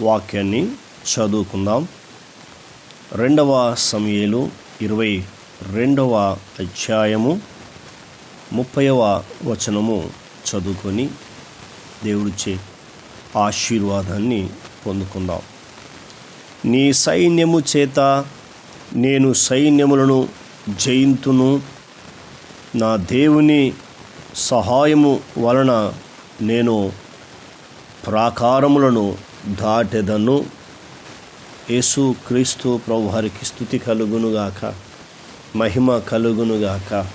వాక్యాన్ని చదువుకుందాం. రెండవ సమయలు ఇరవై రెండవ అధ్యాయము ముప్పైవ వచనము చదువుకొని దేవుడిచ్చే ఆశీర్వాదాన్ని పొందుకుందాం. నీ సైన్యము చేత నేను సైన్యములను జయింతును. నా దేవుని సహాయము వలన నేను ప్రాకారములను దాటెదను. యేసు క్రీస్తు ప్రభువారికి స్థుతి కలుగునుగాక మహిమ కలుగునుగాక.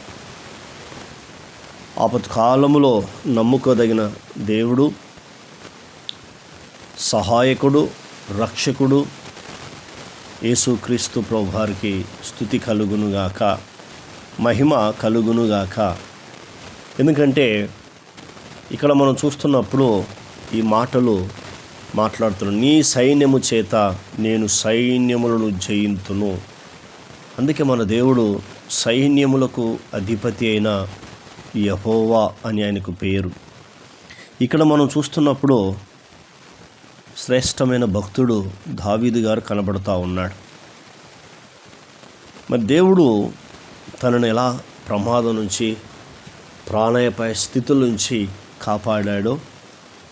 ఆపత్కాలములో నమ్ముకోదగిన దేవుడు సహాయకుడు రక్షకుడు యేసుక్రీస్తు ప్రభువారికి స్థుతి కలుగునుగాక మహిమ కలుగునుగాక. ఎందుకంటే ఇక్కడ మనం చూస్తున్నప్పుడు ఈ మాటలు మాట్లాడుతున్నాడు నీ సైన్యము చేత నేను సైన్యములను జయింతును. అందుకే మన దేవుడు సైన్యములకు అధిపతి అయిన యహోవా అని ఆయనకు పేరు. ఇక్కడ మనం చూస్తున్నప్పుడు శ్రేష్టమైన భక్తుడు దావీదు గారు కనబడుతూ ఉన్నాడు. మరి దేవుడు తనను ఎలా ప్రమాదం నుంచి ప్రాణాయపాయ స్థితుల నుంచి కాపాడాడో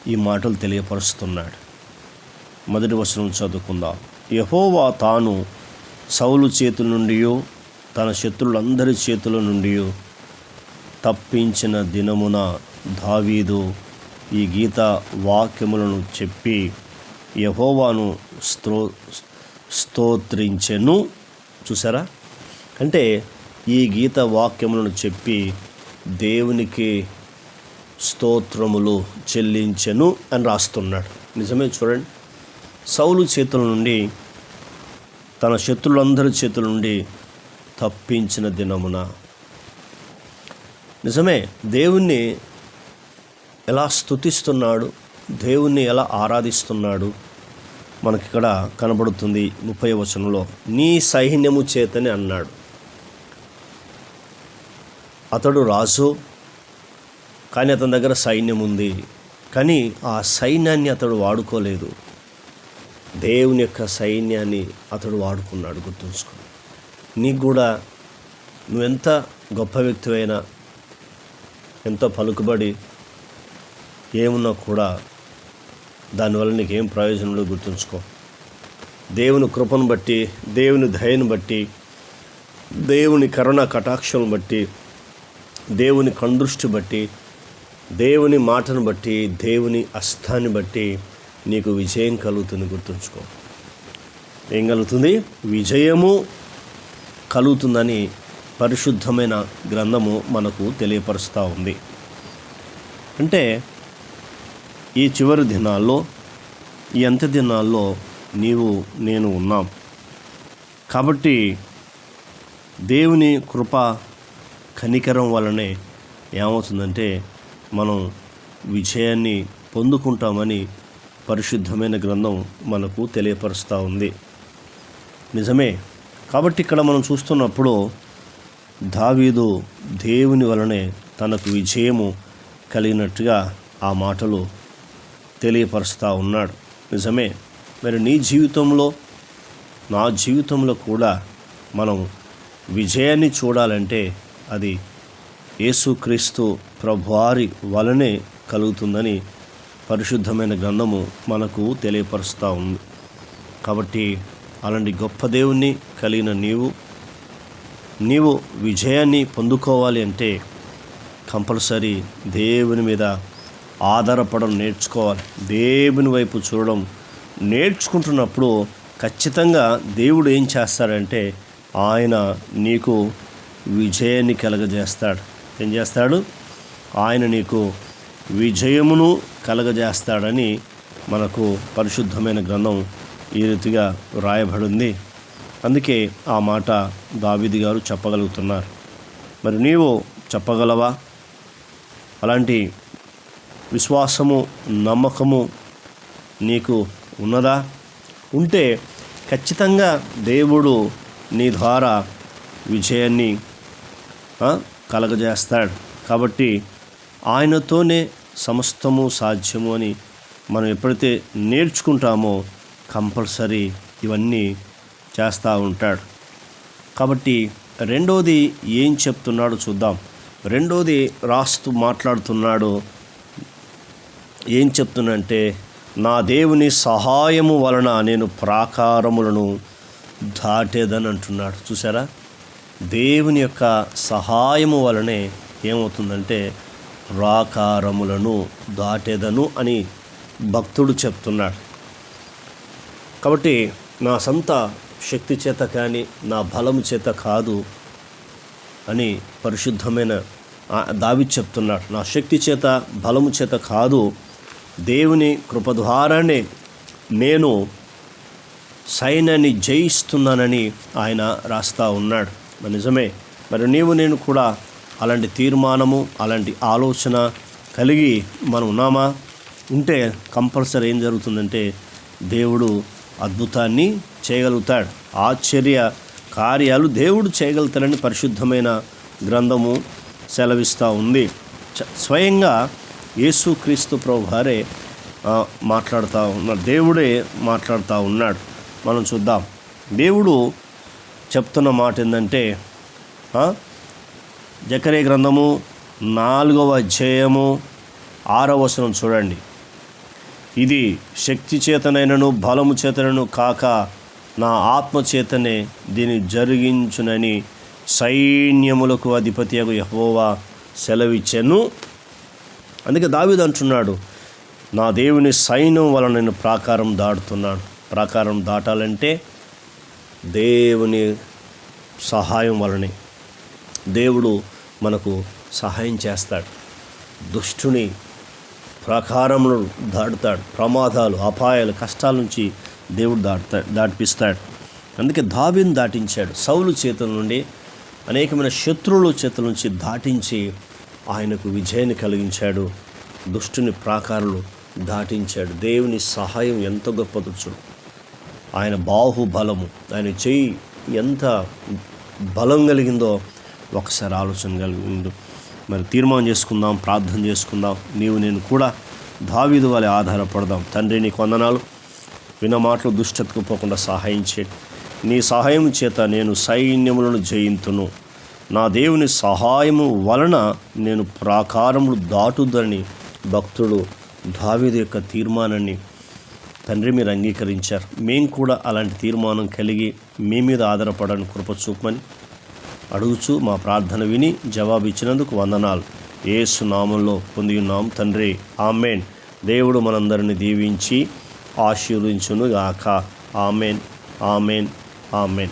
ఈ మాటలు తెలియపరుస్తున్నాడు. మొదటి వచనం చదువుకుందాం. యహోవా తాను సౌలు చేతుల నుండి తన శత్రులందరి చేతుల నుండి తప్పించిన దినమున దావీదు ఈ గీత వాక్యములను చెప్పి యహోవాను స్త్రో స్తోత్రించెను. చూసారా అంటే ఈ గీత వాక్యములను చెప్పి దేవునికి స్తోత్రములు చెల్లించెను అని రాస్తున్నాడు. నిజమే చూడండి. సౌలు చేతుల నుండి తన శత్రులందరి చేతుల నుండి తప్పించిన దినమున. నిజమే దేవుణ్ణి ఎలా స్తుతిస్తున్నాడు దేవుణ్ణి ఎలా ఆరాధిస్తున్నాడు మనకిక్కడ కనబడుతుంది ముప్పై వచనంలో. నీ సైన్యము చేతని అన్నాడు. అతడు రాజు కానీ అతని దగ్గర సైన్యం ఉంది కానీ ఆ సైన్యాన్ని అతడు వాడుకోలేదు. దేవుని యొక్క సైన్యాన్ని అతడు వాడుకున్నాడు గుర్తుంచుకో నీకు కూడా నువ్వెంత గొప్ప వ్యక్తివైనా ఎంతో పలుకుబడి ఏమున్నా కూడా దానివల్ల నీకేం ప్రయోజనం లేదు గుర్తుంచుకో. దేవుని కృపను బట్టి దేవుని దయను బట్టి దేవుని కరుణ కటాక్షం బట్టి దేవుని కందృష్టి బట్టి దేవుని మాటను బట్టి దేవుని అస్తాన్ని బట్టి నీకు విజయం కలుగుతుంది గుర్తుంచుకో. ఏం కలుగుతుంది? విజయము కలుగుతుందని పరిశుద్ధమైన గ్రంథము మనకు తెలియపరుస్తూ ఉంది. అంటే ఈ చివరి దినాల్లో ఈ అంత్య దినాల్లో నీవు నేను ఉన్నాం. కాబట్టి దేవుని కృప కనికరం వలనే ఏమవుతుందంటే మనం విజయాన్ని పొందుకుంటామని పరిశుద్ధమైన గ్రంథం మనకు తెలియపరుస్తూ ఉంది. నిజమే. కాబట్టి ఇక్కడ మనం చూస్తున్నప్పుడు దావీదు దేవుని వలనే తనకు విజయము కలిగినట్టుగా ఆ మాటలు తెలియపరుస్తూ ఉన్నాడు. నిజమే. మరి నీ జీవితంలో నా జీవితంలో కూడా మనం విజయాన్ని చూడాలంటే అది యేసుక్రీస్తు ప్రభువారి వలనే కలుగుతుందని పరిశుద్ధమైన గ్రంథము మనకు తెలియపరుస్తూ ఉంది. కాబట్టి అలాంటి గొప్ప దేవుణ్ణి కలిగిన నీవు నీవు విజయాన్ని పొందుకోవాలి అంటే కంపల్సరీ దేవుని మీద ఆధారపడడం నేర్చుకోవాలి. దేవుని వైపు చూడడం నేర్చుకుంటున్నప్పుడు ఖచ్చితంగా దేవుడు ఏం చేస్తాడంటే ఆయన నీకు విజయాన్ని కలగజేస్తాడు. ఏం చేస్తాడు? ఆయన నీకు విజయమును కలగజేస్తాడని మనకు పరిశుద్ధమైన గ్రంథం ఈ రీతిగా రాయబడింది అందుకే ఆ మాట దావిది గారు చెప్పగలుగుతున్నారు. మరి నీవు చెప్పగలవా? అలాంటి విశ్వాసము నమ్మకము నీకు ఉన్నదా? ఉంటే ఖచ్చితంగా దేవుడు నీ ద్వారా విజయాన్ని కలగజేస్తాడు. కాబట్టి ఆయనతోనే సమస్తము సాధ్యము అని మనం ఎప్పుడైతే నేర్చుకుంటామో కంపల్సరీ ఇవన్నీ చేస్తూ ఉంటాడు. కాబట్టి రెండోది ఏం చెప్తున్నాడో చూద్దాం. రెండోది రాస్తూ మాట్లాడుతున్నాడు ఏం చెప్తున్నంటే నా దేవుని సహాయము వలన నేను ప్రాకారములను దాటేదని అంటున్నాడు. చూసారా? దేవుని యొక్క సహాయము వలనే ఏమవుతుందంటే రాకారములను దాటేదను అని భక్తుడు చెప్తున్నాడు. కాబట్టి నా సొంత శక్తి చేత కానీ నా బలము చేత కాదు అని పరిశుద్ధమైన దావి చెప్తున్నాడు. నా శక్తి చేత బలము చేత కాదు దేవుని కృప ద్వారానే నేను సైన్యాన్ని జయిస్తున్నానని ఆయన రాస్తా ఉన్నాడు. నిజమే. మరి నీవు నేను కూడా అలాంటి తీర్మానము అలాంటి ఆలోచన కలిగి మనం ఉన్నామా? ఉంటే కంపల్సరీ ఏం జరుగుతుందంటే దేవుడు అద్భుతాన్ని చేయగలుగుతాడు. ఆశ్చర్య కార్యాలు దేవుడు చేయగలుగుతాడని పరిశుద్ధమైన గ్రంథము సెలవిస్తూ ఉంది. చ- స్వయంగా యేసుక్రీస్తు ప్రభు వారే మాట్లాడుతూ ఉన్నాడు. దేవుడే మాట్లాడుతూ ఉన్నాడు. మనం చూద్దాం. దేవుడు చెప్తున్న మాట ఏంటంటే జకరే గ్రంథము నాలుగవ అధ్యాయము ఆరవ వచనం చూడండి. ఇది శక్తి చేతనైనను బలము చేతనను కాక నా ఆత్మ చేతనే దీన్ని జరిగించునని సైన్యములకు అధిపతి యహోవా సెలవిచ్చెను. అందుకే దావీదు అంటున్నాడు నా దేవుని సైన్యం వలన నేను ప్రాకారం దాటుతున్నాను. ప్రాకారం దాటాలంటే దేవుని సహాయం వలనే. దేవుడు మనకు సహాయం చేస్తాడు. దుష్టుని ప్రాకారములు దాటుతాడు. ప్రమాదాలు అపాయాలు కష్టాల నుంచి దేవుడు దాటుతాడు దాటిపిస్తాడు. అందుకే దావిని దాటించాడు. సౌలు చేతుల నుండి అనేకమైన శత్రువుల చేతుల నుంచి దాటించి ఆయనకు విజయాన్ని కలిగించాడు. దుష్టుని ప్రాకారాలు దాటించాడు. దేవుని సహాయం ఎంత గొప్పదో చూడు. ఆయన బాహుబలము ఆయన చేయి ఎంత బలం కలిగిందో ఒకసారి ఆలోచన ఉండు. మరి తీర్మానం చేసుకుందాం ప్రార్థన చేసుకుందాం. నీవు నేను కూడా దావీదు వలె ఆధారపడదాం. తండ్రి నీ కొందనాలు విన మాటలు దుష్టతకు పోకుండా సహాయం చేయండి నీ సహాయం చేత నేను సైన్యములను జయింతును. నా దేవుని సహాయము వలన నేను ప్రాకారములు దాటుదని భక్తుడు దావీదు యొక్క తీర్మానాన్ని తండ్రి మీరు అంగీకరించారు. మేము కూడా అలాంటి తీర్మానం కలిగి మీ మీద ఆధారపడని కృప చూపమని అడుగుచు మా ప్రార్థన విని జవాబు ఇచ్చినందుకు వందనాలు. ఏసు నామంలో పొంది ఉన్నాం తండ్రి. ఆమెన్. దేవుడు మనందరిని దీవించి ఆశీర్వించును గాక ఆమెన్. ఆమెన్. ఆమెన్.